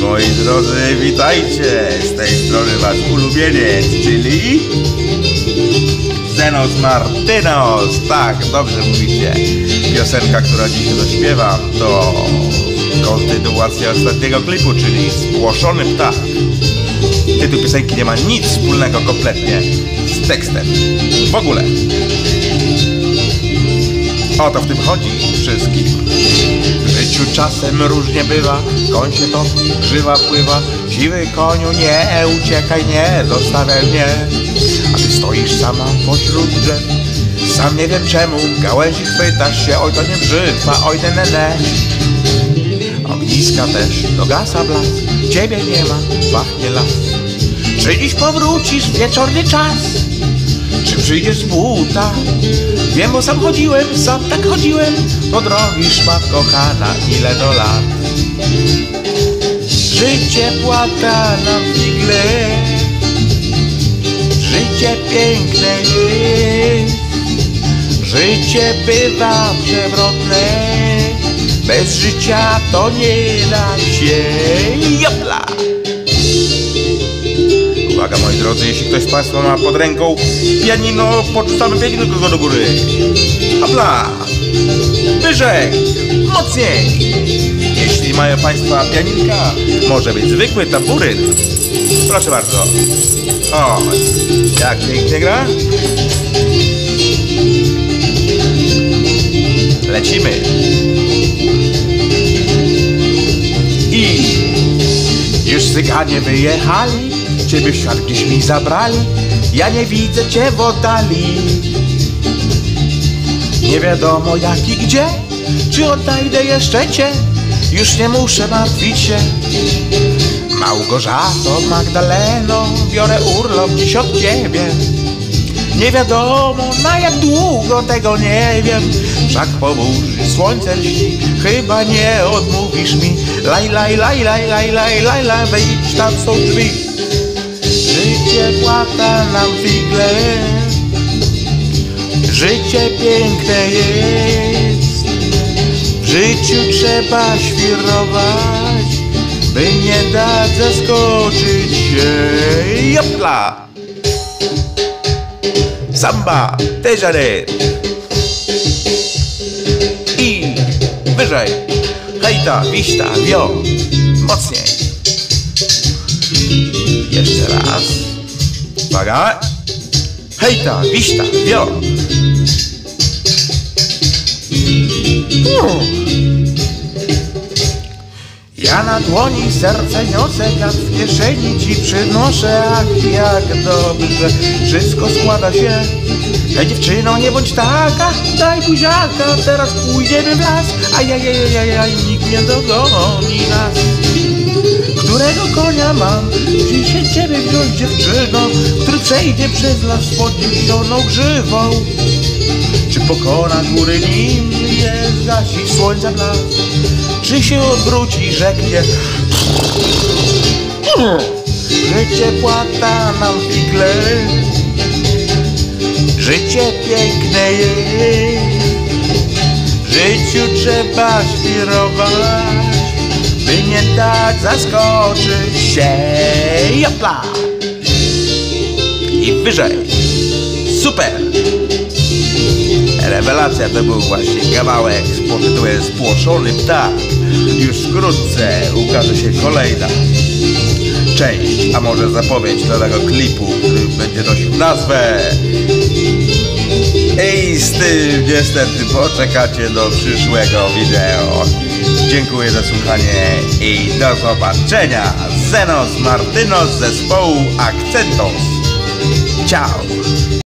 Moi drodzy, witajcie! Z tej strony wasz ulubieniec, czyli... Zenos Martynos! Tak, dobrze mówicie. Piosenka, która dziś zaśpiewam, to kontynuacja ostatniego klipu, czyli Spłoszony Ptak. Tytuł piosenki nie ma nic wspólnego kompletnie z tekstem. W ogóle. O to w tym chodzi wszystkim. Życiu czasem różnie bywa, koń się topi, grzywa pływa. Siwy koniu, nie uciekaj, nie zostawiaj mnie. A ty stoisz sama pośród drzew. Sam nie wiem czemu, gałęzi chwytasz się, oj to nie brzytwa, oj ne, ne. Ogniska też dogasa blask, ciebie nie ma, pachnie las. Czy dziś powrócisz wieczorny czas? Czy przyjdziesz z buta? Wiem, bo sam chodziłem, sam tak chodziłem. Po drogi szmat kochana, ile do lat? Życie płata nam figle Życie piękne jest. Życie bywa przewrotne. Bez życia to nie da się. Jopla! Uwaga moi drodzy, jeśli ktoś z Państwa ma pod ręką pianino, podrzucamy pianino go do góry. Hopla! Wyżej! Mocniej! Jeśli mają Państwa pianinka, może być zwykły tamburyn. Proszę bardzo. O, jak pięknie gra. Lecimy. I już cyganie wyjechali Ciebie w świat gdzieś mi zabrali? Ja nie widzę Cię w oddali. Nie wiadomo jak i gdzie. Czy odnajdę jeszcze Cię? Już nie muszę martwić się. Małgorzato, Magdaleno Biorę urlop dziś od Ciebie. Nie wiadomo na jak długo tego nie wiem. Wszak po burzy słońce lśni Chyba nie odmówisz mi. Laj, laj, laj, laj, laj, laj, laj, laj Wejdź tam są drzwi Płata nam figle. Życie piękne jest. W życiu trzeba świrować By nie dać zaskoczyć się. Jopla! Samba, teżarer I wyżej. Hejta, wiśta, wio. Mocniej. Jeszcze raz Uwaga Hejta, wiśta, wio. Ja na dłoni serce niosę, wiatr w kieszeni ci przynoszę, ach jak dobrze. Wszystko składa się. Ja dziewczyno nie bądź taka, daj buziaka, teraz pójdziemy w las, ajajajajaj, nikt nie dogoni nas. Konia mam, dzisiaj ciebie wziąć dziewczyno, który przejdzie przez las z podniesioną grzywą. Czy pokona góry nim jest gasić słońca blask? Czy się odwróci, rzeknie Życie płata nam figle Życie piękne jest życiu trzeba świrować By nie dać zaskoczyć się Jopla! I wyżej Super! Rewelacja to był właśnie kawałek pod tytułem Spłoszony ptak. Już wkrótce ukaże się kolejna część, a może zapowiedź nowego klipu, który będzie nosił nazwę. I z tym niestety poczekacie do przyszłego wideo. Dziękuję za słuchanie i do zobaczenia. Zenos Martynos zespołu Akcentos. Ciao!